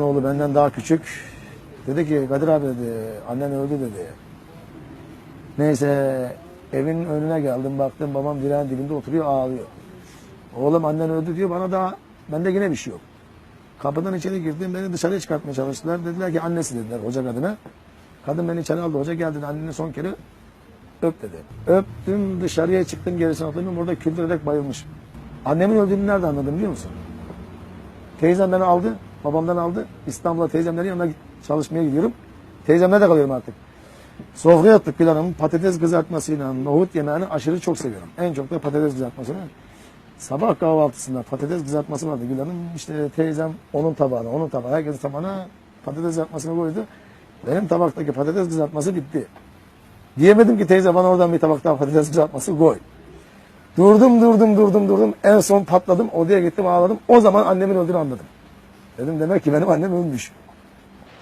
Oğlu benden daha küçük. Dedi ki Kadir abi dedi annen öldü dedi. Neyse evin önüne geldim baktım babam direğin dibinde oturuyor ağlıyor. Oğlum annen öldü diyor bana daha bende yine bir şey yok. Kapıdan içeri girdim beni dışarıya çıkartmaya çalıştılar. Dediler ki annesi dediler hoca kadına. Kadın beni içeri aldı hoca geldi anneni son kere öp dedi. Öptüm dışarıya çıktım gerisine oturdum orada küldürerek bayılmış. Annemin öldüğünü nerede anladım biliyor musun? Teyzem beni aldı, babamdan aldı. İstanbul'a teyzemlerin yanına çalışmaya gidiyorum. Teyzemle de kalıyorum artık. Sofraya attık Gül Hanım. Patates kızartmasıyla nohut yemeğini aşırı çok seviyorum. En çok da patates kızartmasını. Sabah kahvaltısında patates kızartması vardı Gül Hanım. İşte teyzem onun tabağına, onun tabağına, herkesin tabağına patates kızartmasını koydu. Benim tabaktaki patates kızartması bitti. Diyemedim ki teyze bana oradan bir tabak daha patates kızartması koy. Durdum durdum durdum durdum. En son patladım. Odaya gittim ağladım. O zaman annemin öldüğünü anladım. Dedim demek ki benim annem ölmüş.